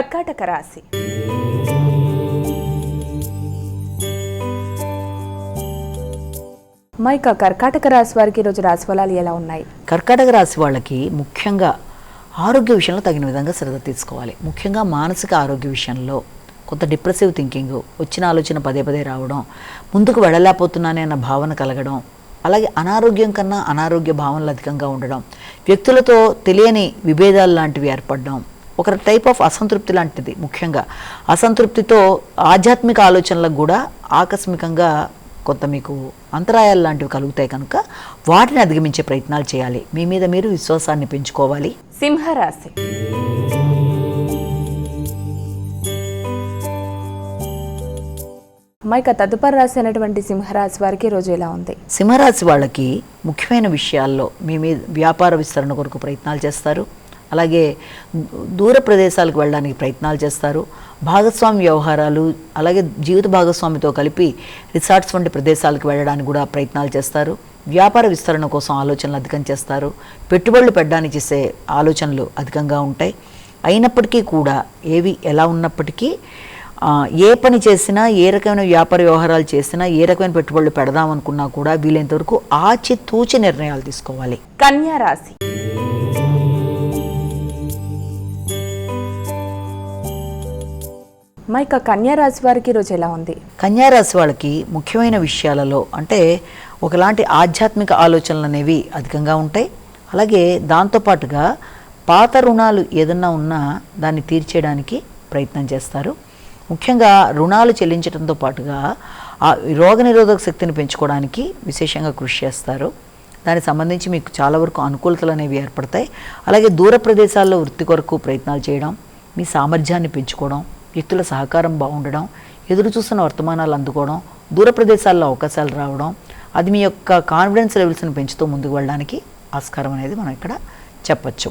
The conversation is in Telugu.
కర్కాటక రాశి. మైక కర్కాటక రాశి వారికి ఈరోజు రాశి ఫలాలు ఎలా ఉన్నాయి? కర్కాటక రాశి వాళ్ళకి ముఖ్యంగా ఆరోగ్య విషయంలో తగిన విధంగా శ్రద్ధ తీసుకోవాలి. ముఖ్యంగా మానసిక ఆరోగ్య విషయంలో కొంత డిప్రెసివ్ థింకింగ్ వచ్చిన ఆలోచన పదే పదే రావడం ముందుకు వెళ్ళలేకపోతున్నానే అన్న భావన కలగడం అలాగే అనారోగ్యం కన్నా అనారోగ్య భావనలు అధికంగా ఉండడం వ్యక్తులతో తెలియని విభేదాలు లాంటివి ఏర్పడడం ఒక టైప్ ఆఫ్ అసంతృప్తి లాంటిది ముఖ్యంగా. అసంతృప్తితో ఆధ్యాత్మిక ఆలోచనలకు కూడా ఆకస్మికంగా కొంత మీకు అంతరాయాలు లాంటివి కలుగుతాయి కనుక వాటిని అధిగమించే ప్రయత్నాలు చేయాలి. మీ మీద మీరు విశ్వాసాన్ని పెంచుకోవాలి. సింహరాశి. మైక తదుపరి రాశి అయినటువంటి సింహరాశి వారికి ఈరోజు ఎలా ఉంది. సింహరాశి వాళ్ళకి ముఖ్యమైన విషయాల్లో మీ మీద వ్యాపార విస్తరణ కొరకు ప్రయత్నాలు చేస్తారు. అలాగే దూర ప్రదేశాలకు వెళ్ళడానికి ప్రయత్నాలు చేస్తారు. భాగస్వామి వ్యవహారాలు అలాగే జీవిత భాగస్వామితో కలిపి రిసార్ట్స్ వంటి ప్రదేశాలకు వెళ్ళడానికి కూడా ప్రయత్నాలు చేస్తారు. వ్యాపార విస్తరణ కోసం ఆలోచనలు అధికం చేస్తారు. పెట్టుబడులు పెట్టడానికి చేసే ఆలోచనలు అధికంగా ఉంటాయి. అయినప్పటికీ కూడా ఏవి ఎలా ఉన్నప్పటికీ ఏ పని చేసినా ఏ రకమైన వ్యాపార వ్యవహారాలు చేసినా ఏ రకమైన పెట్టుబడులు పెడదాం అనుకున్నా కూడా వీలైనంత వరకు ఆచితూచి నిర్ణయాలు తీసుకోవాలి. కన్యా రాశి. మా కన్యా కన్యారాశి వారికి ఈరోజు ఎలా ఉంది? కన్యారాశి వాళ్ళకి ముఖ్యమైన విషయాలలో అంటే ఒకలాంటి ఆధ్యాత్మిక ఆలోచనలు అనేవి అధికంగా ఉంటాయి. అలాగే దాంతోపాటుగా పాత రుణాలు ఏదన్నా ఉన్నా దాన్ని తీర్చేయడానికి ప్రయత్నం చేస్తారు. ముఖ్యంగా రుణాలు చెల్లించడంతో పాటుగా ఆ రోగనిరోధక శక్తిని పెంచుకోవడానికి విశేషంగా కృషి చేస్తారు. దానికి సంబంధించి మీకు చాలా వరకు అనుకూలతలు అనేవి ఏర్పడతాయి. అలాగే దూర ప్రదేశాల్లో వృత్తి కొరకు ప్రయత్నాలు చేయడం మీ సామర్థ్యాన్ని పెంచుకోవడం వ్యక్తుల సహకారం బాగుండడం ఎదురు చూస్తున్న వర్తమానాలు అందుకోవడం దూర ప్రదేశాల్లో అవకాశాలు రావడం అది మీ యొక్క కాన్ఫిడెన్స్ లెవెల్స్ని పెంచుతూ ముందుకు వెళ్ళడానికి ఆస్కారం అనేది మనం ఇక్కడ చెప్పచ్చు.